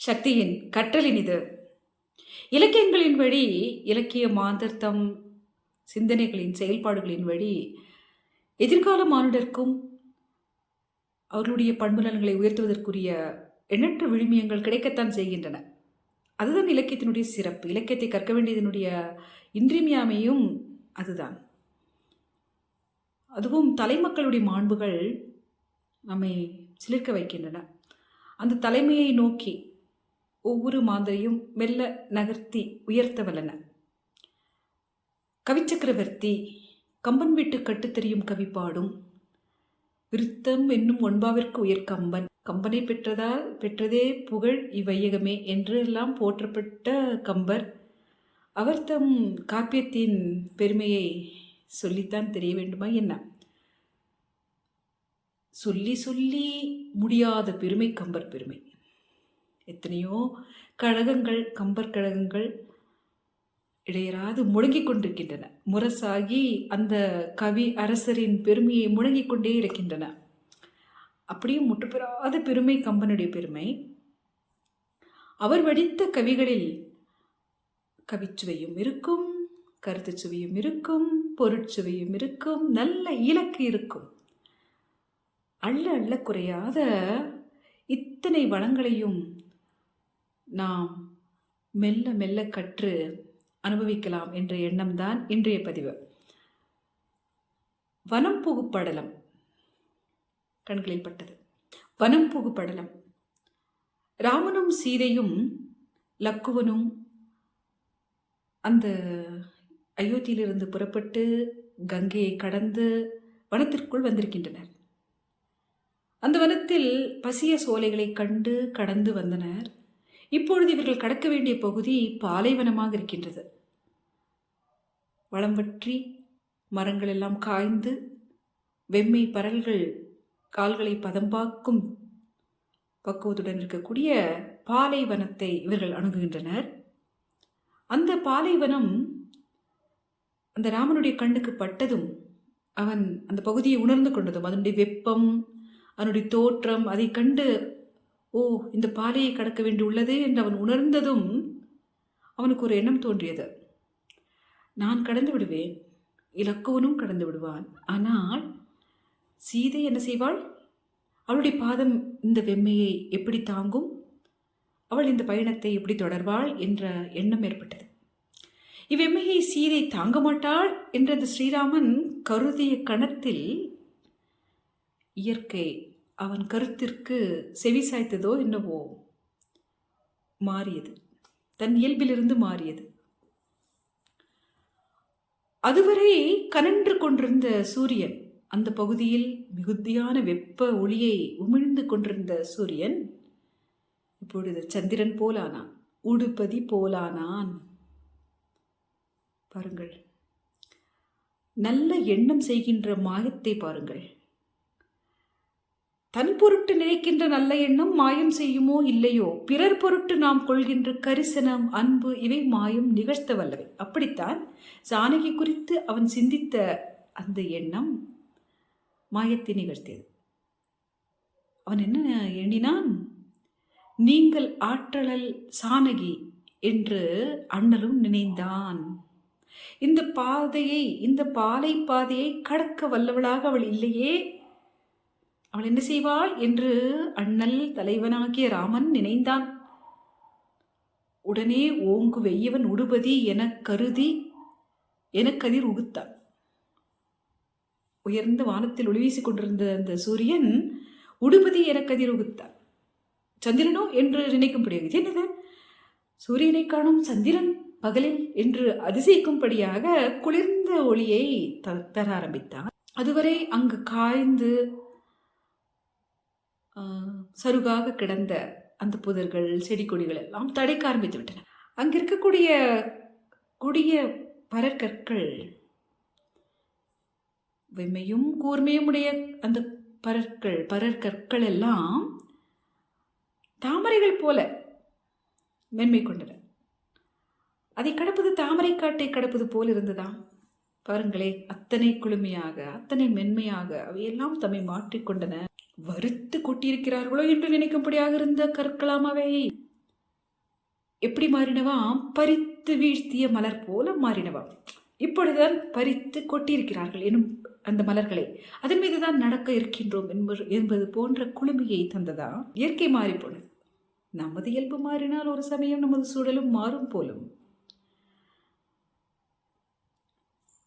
சக்தியின் கற்றலின் இது. இலக்கியங்களின் வழி இலக்கிய மாந்தர்த்தம் சிந்தனைகளின் செயல்பாடுகளின் வழி எதிர்கால மானுடருக்கும் அவர்களுடைய பண்புலன்களை உயர்த்துவதற்குரிய எண்ணற்ற விழுமியங்கள் கிடைக்கத்தான் செய்கின்றன. அதுதான் இலக்கியத்தினுடைய சிறப்பு. இலக்கியத்தை கற்க வேண்டியதனுடைய இன்றியமையாமையும் அதுதான். அதுவும் தலைமக்களுடைய மாண்புகள் நம்மை சிலிர்க்க வைக்கின்றன. அந்த தலைமையை நோக்கி ஒவ்வொரு மாந்தரையும் மெல்ல நகர்த்தி உயர்த்த வல்லன கவிச்சக்கரவர்த்தி கம்பன் வீட்டு கட்டுத்தெரியும் கவி பாடும். விருத்தம் என்னும் ஒன்பாவிற்கு உயர் கம்பன். கம்பனை பெற்றதால் பெற்றதே புகழ் இவ்வையகமே என்றெல்லாம் போற்றப்பட்ட கம்பர். அவர் தம் காப்பியத்தின் பெருமையை சொல்லித்தான் தெரிய வேண்டுமா என்ன? சொல்லி சொல்லி முடியாத பெருமை கம்பர் பெருமை. எத்தனையோ கழகங்கள் கம்பர் கழகங்கள் இடையராது முழங்கிக் கொண்டிருக்கின்றன. முரசாகி அந்த கவி அரசரின் பெருமையை முழங்கிக் கொண்டே இருக்கின்றன. அப்படியும் முற்றுப்பெறாத பெருமை கம்பனுடைய பெருமை. அவர் வடித்த கவிகளில் கவிச்சுவையும் இருக்கும் கருத்துச்சுவையும் இருக்கும் பொருட்சுவையும் இருக்கும் நல்ல இலக்கு இருக்கும். அள்ள அள்ள குறையாத இத்தனை வளங்களையும் நாம் மெல்ல மெல்ல கற்று அனுபவிக்கலாம் என்ற எண்ணம்தான் இன்றைய பதிவு. வனம் புகுப்படலம். கண்களில் பட்டது. வனம் புகு படலம் ராமனும் சீதையும் லக்குவனும் அந்த அயோத்தியிலிருந்து புறப்பட்டு கங்கையை கடந்து வனத்திற்குள் வந்திருக்கின்றனர். அந்த வனத்தில் பசிய சோலைகளை கண்டு கடந்து வந்தனர். இப்பொழுது இவர்கள் கடக்க வேண்டிய பகுதி பாலைவனமாக இருக்கின்றது. வளம் வற்றி மரங்கள் எல்லாம் காய்ந்து வெம்மை பரல்கள் கால்களை பதம்பாக்கும் பக்குவத்துடன் இருக்கக்கூடிய பாலைவனத்தை இவர்கள் அணுகுகின்றனர். அந்த பாலைவனம் அந்த ராமனுடைய கண்ணுக்கு பட்டதும் அவன் அந்த பகுதியை உணர்ந்து கொண்டதும் அதனுடைய வெப்பம் அதனுடைய தோற்றம் அதை கண்டு ஓ இந்த பாலையை கடக்க வேண்டியுள்ளது என்று அவன் உணர்ந்ததும் அவனுக்கு ஒரு எண்ணம் தோன்றியது. நான் கடந்து விடுவேன் இலக்குவனும் கடந்து விடுவான். ஆனால் சீதை என்ன செய்வாள்? அவளுடைய பாதம் இந்த வெம்மையை எப்படி தாங்கும்? அவள் இந்த பயணத்தை எப்படி தொடர்வாள் என்ற எண்ணம் ஏற்பட்டது. இவ்வெம்மையை சீதை தாங்க மாட்டாள் என்ற அந்த ஸ்ரீராமன் கருதிய கணத்தில் இயற்கை அவன் கருத்திற்கு செவி சாய்த்ததோ என்னவோ மாறியது. தன் இயல்பிலிருந்து மாறியது. அதுவரை கனன்று கொண்டிருந்த சூரியன் அந்த பகுதியில் மிகுதியான வெப்ப ஒளியை உமிழ்ந்து கொண்டிருந்த சூரியன் இப்பொழுது சந்திரன் போலானான் உடுப்பதி போலானான். பாருங்கள் நல்ல எண்ணம் செய்கின்ற மாயத்தை பாருங்கள். தன் பொருட்டு நினைக்கின்ற நல்ல எண்ணம் மாயம் செய்யுமோ இல்லையோ? பிறர் பொருட்டு நாம் கொள்கின்ற கரிசனம் அன்பு இவை மாயம் நிகழ்த்த வல்லவை அப்படித்தான் ஜானகி குறித்து அவன் சிந்தித்த அந்த எண்ணம் மாயத்தை நிகழ்த்தியது. அவன் என்ன எண்ணினான்? நீங்கள் ஆற்றலல் சானகி என்று அண்ணலும் நினைந்தான். இந்த பாதையை இந்த பாலை பாதையை கடக்க வல்லவளாக அவள் இல்லையே? அவள் என்ன செய்வாள் என்று அண்ணல் தலைவனாகிய ராமன் நினைந்தான். உடனே ஓங்கு வெய்யவன் உடுபதி எனக் கருதி எனக்கதிர் உகுத்தான். உயர்ந்த வானத்தில் ஒளிவீசிக் கொண்டிருந்த அந்த சூரியன் உடுபதி எனக்கதிர் உகுத்தான். சந்திரனோ என்று நினைக்கும்படியாக இது என்னது? சூரியனை காணும் சந்திரன் பகலில் என்று அதிசயிக்கும்படியாக குளிர்ந்த ஒளியை த- தர ஆரம்பித்தான். அதுவரை அங்கு காய்ந்து சருகாக கிடந்த அந்த புதர்கள் செடி கொடிகள் எல்லாம் தடைக்க ஆரம்பித்து விட்டன. அங்க இருக்கக்கூடிய கொடிய பரற்கற்கள் வெம்மையும் கூர்மையும் உடைய அந்த பரற்கள் பரற்கற்கள் எல்லாம் தாமரைகள் போல மென்மை கொண்டன. அதை கடப்பது தாமரை காட்டை கடப்பது போல் இருந்ததாம் பாருங்களே அத்தனை குளுமையாக அத்தனை மென்மையாக அவையெல்லாம் தம்மை மாற்றிக்கொண்டன வறுத்து கொட்டியிருக்கிறார்களோ என்று நினைக்கும்படியாக இருந்த கற்களாம் அவை எப்படி மாறினவாம் பறித்து வீழ்த்திய மலர் போல மாறினவாம் இப்பொழுதுதான் பறித்து கொட்டியிருக்கிறார்கள் எனும் அந்த மலர்களை. அதன் மீது தான் நடக்க இருக்கின்றோம் என்பது என்பது போன்ற குளுமையை தந்ததா? இயற்கை மாறி போனது நமது இயல்பு மாறினால் ஒரு சமயம் நமது சூழலும் மாறும் போலும்.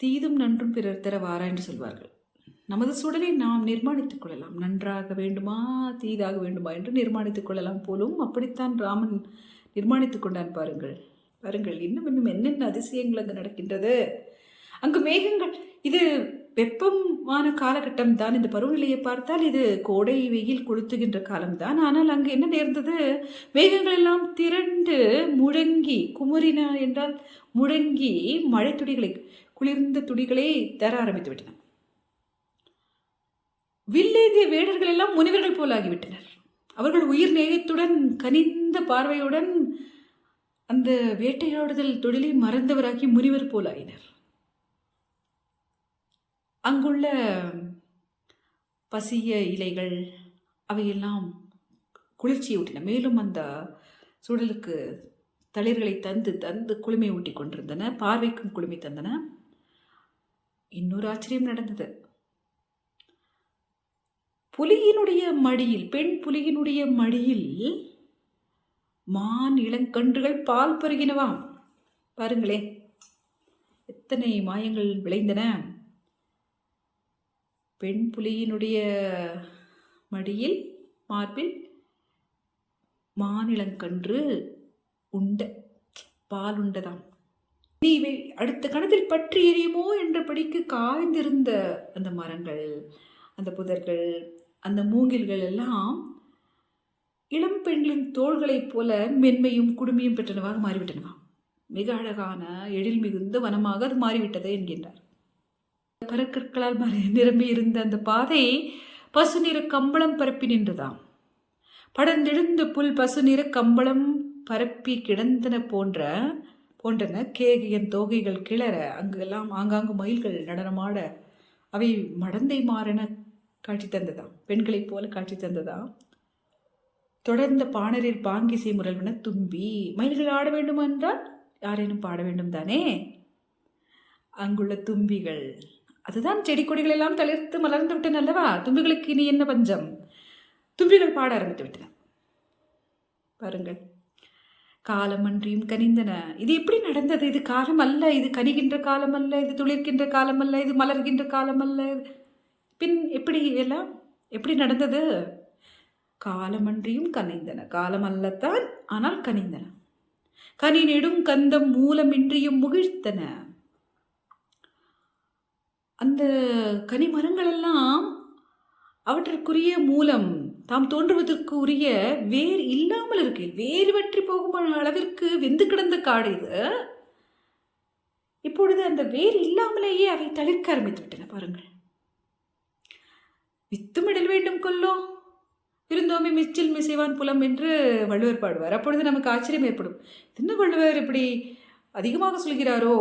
தீதும் நன்றும் பிறர் தர வாரா என்று சொல்வார்கள். நமது சூழலை நாம் நிர்மாணித்துக் கொள்ளலாம். நன்றாக வேண்டுமா தீதாக வேண்டுமா என்று நிர்மாணித்துக் கொள்ளலாம் போலும் அப்படித்தான் ராமன் நிர்மாணித்துக் கொண்டான் பாருங்கள். பாருங்கள் இன்னும் இன்னும் என்னென்ன அதிசயங்கள் அங்கு நடக்கின்றது? அங்கு மேகங்கள் இது வெப்பமான காலகட்டம் தான். இந்த பருவநிலையை பார்த்தால் இது கோடை வெயில் கொளுத்துகின்ற காலம்தான் ஆனால் அங்கு என்ன நேர்ந்தது? மேகங்கள் எல்லாம் திரண்டு முழங்கி குமரின என்றால் முழங்கி மழை துளிகளை குளிர்ந்த துளிகளை தர ஆரம்பித்து விட்டன. வில்லேந்திய வேடர்கள் எல்லாம் முனிவர்கள் போலாகிவிட்டனர். அவர்கள் உயிர் நேயத்துடன் கனிந்த பார்வையுடன் அந்த வேட்டையாடுதல் தொழிலை மறந்தவராகி முனிவர் போலாயினர். அங்குள்ள பசிய இலைகள் அவையெல்லாம் குளிர்ச்சியை ஊட்டின மேலும் அந்த சூழலுக்கு தளிர்களை தந்து தந்து குளுமை ஊட்டி கொண்டிருந்தன. பார்வைக்கும் குளுமை தந்தன. இன்னொரு ஆச்சரியம் நடந்தது. புலியினுடைய மடியில் பெண் புலியினுடைய மடியில் மான் இளங்கன்றுகள் பால் பருகினவாம். பாருங்களே எத்தனை மாயங்கள் விளைந்தன. பெண் புலியினுடைய மடியில் மார்பில் மானிளங்கன்று உண்ட பால் உண்டதாம். நீ இவை அடுத்த கணத்தில் பற்றி எரியுமோ என்றபடிக்கு காய்ந்திருந்த அந்த மரங்கள் அந்த புதர்கள் அந்த மூங்கில்கள் எல்லாம் இளம் பெண்களின் தோள்களைப் போல மென்மையும் குடுமையும் பெற்றனவாக மாறிவிட்டனவா? மிக அழகான எழில் மிகுந்த வனமாக அது மாறிவிட்டது என்கின்றார். பரக்கற்களால் மறை நிரம்பி இருந்த அந்த பாதை பசு நிற கம்பளம் பரப்பி நின்றதாம். படர்ந்தெழுந்த புல் பசு நிற கம்பளம் பரப்பி கிடந்தன போன்ற போன்றன கேகியன் தோகைகள் கிளற அங்கெல்லாம் ஆங்காங்கு மயில்கள் நடனமாட அவை மடந்தை மாறென காட்சி தந்ததாம் பெண்களைப் போல காட்சி தந்ததாம் தொடர்ந்த பாணரில் பாங்கிசை செய்முறல்வன தும்பி மயில்கள் ஆட வேண்டும் என்றால் யாரேனும் பாட வேண்டும் தானே? அங்குள்ள தும்பிகள் அதுதான் செடி கொடிகள் எல்லாம் தளிர்த்து மலர்ந்து விட்டன அல்லவா? தும்பிகளுக்கு இனி என்ன பஞ்சம்? தும்பிகள் பாட ஆரம்பித்து விட்டன. பாருங்கள். காலம் அன்றியும் கனிந்தன. இது எப்படி நடந்தது? இது காலம் அல்ல. இது கனிகின்ற காலம் அல்ல. இது துளிர்கின்ற காலம் அல்ல. இது மலர்கின்ற காலம் அல்ல. இது பின் எப்படி எல்லாம்? எப்படி நடந்தது? காலமன்றியும் கனிந்தன. காலம் அல்லத்தான் ஆனால் கனிந்தன. கனி நெடும் கந்தம் மூலமின்றியும் முகிழ்த்தன. அந்த கனிமரங்கள் எல்லாம் அவற்றிற்குரிய மூலம் தாம் தோன்றுவதற்கு உரிய வேர் இல்லாமல் இருக்கு. வேர் வற்றி போகும் அளவிற்கு வெந்து கிடந்த காடு இது. இப்பொழுது அந்த வேர் இல்லாமலேயே அவை தளிர்க்க ஆரம்பித்து விட்டன. பாருங்கள். வித்துமிடல் வேண்டும் கொல்லோ? இருந்தோமே மிச்சில் மிசைவான் புலம் என்று வள்ளுவர் பாடுவார். அப்பொழுது நமக்கு ஆச்சரியம் ஏற்படும். என்ன வள்ளுவர் இப்படி அதிகமாக சொல்கிறாரோ?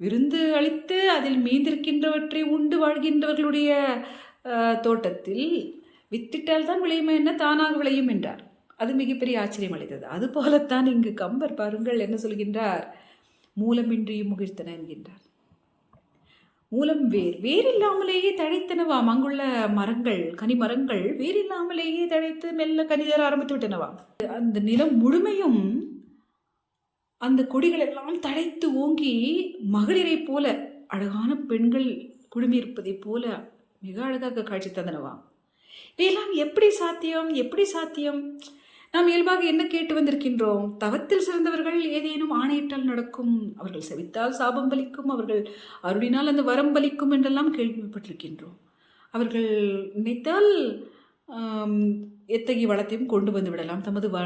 விருந்து அளித்து அதில் மீந்திருக்கின்றவற்றை உண்டு வாழ்கின்றவர்களுடைய தோட்டத்தில் வித்திட்டால் தான் விளையுமே என்ன? தானாக விளையும் என்றார். அது மிகப்பெரிய ஆச்சரியம் அளித்தது. அதுபோலத்தான் இங்கு கம்பர் பாருங்கள் என்ன சொல்கின்றார். மூலமின்றியும் முகிழ்த்தன என்கின்றார். மூலம் வேர் வேறில்லாமலேயே தழைத்தனவா? தழைத்தனவாம் அங்குள்ள மரங்கள் கனிமரங்கள் வேறில்லாமலேயே தழைத்து மெல்ல கனிதர ஆரம்பித்து விட்டனவாம் அந்த நிலம் முழுமையும் அந்த கொடிகள் எல்லாம் தழைத்து ஓங்கி மகளிரை போல அழகான பெண்கள் குழுமியிருப்பதைப் போல மிக அழகாக காட்சி தந்தனவாம் இதெல்லாம் எப்படி சாத்தியம்? எப்படி சாத்தியம்? நாம் இயல்பாக என்ன கேட்டு வந்திருக்கின்றோம்? தவத்தில் சிறந்தவர்கள் ஏதேனும் ஆணையிட்டால் நடக்கும். அவர்கள் செவித்தால் சாபம் பலிக்கும். அவர்கள் அருளினால் அந்த வரம் பலிக்கும் என்றெல்லாம் கேள்விப்பட்டிருக்கின்றோம். அவர்கள் நினைத்தால் எத்தகைய வளத்தையும் கொண்டு வந்து விடலாம். தமது வ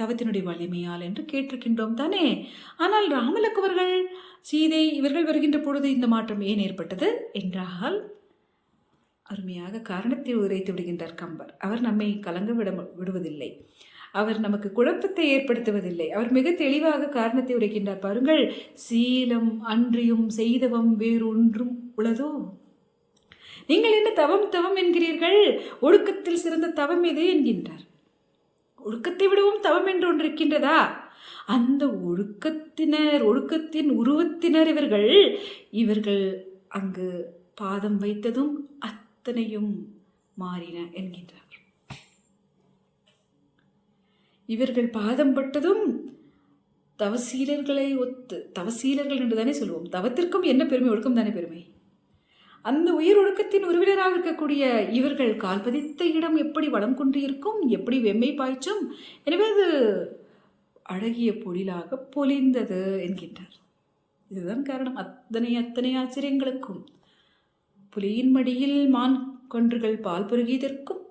தவத்தினுடைய வலிமையால் என்று கேட்டிருக்கின்றோம் தானே? ஆனால் ராமலக்குவர்கள் சீதை இவர்கள் வருகின்ற பொழுது இந்த மாற்றம் ஏன் ஏற்பட்டது என்றால் அருமையாக காரணத்தை உரைத்து விடுகின்றார் கம்பர். அவர் நம்மை கலங்க விட விடுவதில்லை. அவர் நமக்கு குழப்பத்தை ஏற்படுத்துவதில்லை. அவர் மிக தெளிவாக காரணத்தை உரைக்கின்றார். பாருங்கள் சீலம் அன்றியும் செய்தவம் வேறொன்றும் உள்ளதோ நீங்கள் என்ன தவம் தவம் என்கிறீர்கள்? ஒழுக்கத்தில் சிறந்த தவம் எது என்கின்றார்? ஒழுக்கத்தை விடவும் தவம் என்று ஒன்று இருக்கின்றதா? அந்த ஒழுக்கத்தினர் ஒழுக்கத்தின் உருவத்தினர் இவர்கள். இவர்கள் அங்கு பாதம் வைத்ததும் அத்தனையும் மாறின என்கின்றார். இவர்கள் பாதம் பட்டதும் தவசீலர்களை ஒத்து தவசீலர்கள் என்று தானே சொல்லுவோம் தவத்திற்கும் என்ன பெருமை ஒழுக்கம் தானே பெருமை? அந்த உயிர் ஒழுக்கத்தின் உறவினராக இருக்கக்கூடிய இவர்கள் கால் பதித்த இடம் எப்படி வளம் கொண்டு இருக்கும் எப்படி வெம்மை பாய்ச்சும்? எனவே அது அழகிய பொழிலாக பொலிந்தது என்கின்றார். இதுதான் காரணம். அத்தனை அத்தனை ஆச்சரியங்களுக்கும். புலியின் மடியில் மான் கொன்றுகள் பால் பருகியதற்கும்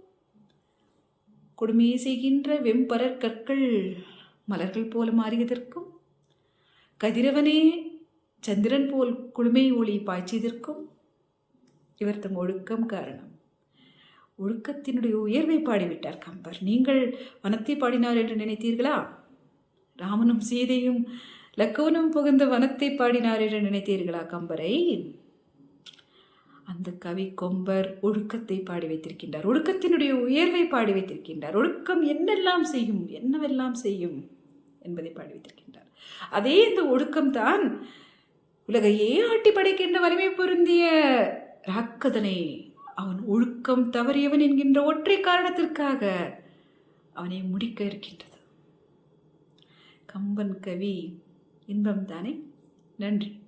கொடுமையை செய்கின்ற வெம்பரற் கற்கள் மலர்கள் போல மாறியதற்கும் கதிரவனே சந்திரன் போல் குளுமை ஒளி பாய்ச்சியதற்கும் இவர் தம் ஒழுக்கம் காரணம். ஒழுக்கத்தினுடைய உயர்வை பாடிவிட்டார் கம்பர். நீங்கள் வனத்தை பாடினார் என்று நினைத்தீர்களா? ராமனும் சீதையும் லக்கவனும் புகுந்த வனத்தை பாடினார் என்று நினைத்தீர்களா கம்பரை? அந்த கவி கொம்பர் ஒழுக்கத்தை பாடி வைத்திருக்கின்றார். ஒழுக்கத்தினுடைய உயர்வை பாடி வைத்திருக்கின்றார். ஒழுக்கம் என்னெல்லாம் செய்யும் என்னவெல்லாம் செய்யும் என்பதை பாடி வைத்திருக்கின்றார். அதே இந்த ஒழுக்கம்தான் உலகையே ஆட்டி படைக்கின்ற வலிமை பொருந்திய ராக்கதனை. அவன் ஒழுக்கம் தவறியவன் என்கின்ற ஒற்றை காரணத்திற்காக அவனை முடிக்க இருக்கின்றது. கம்பன் கவி இன்பம் தானே? நன்றி.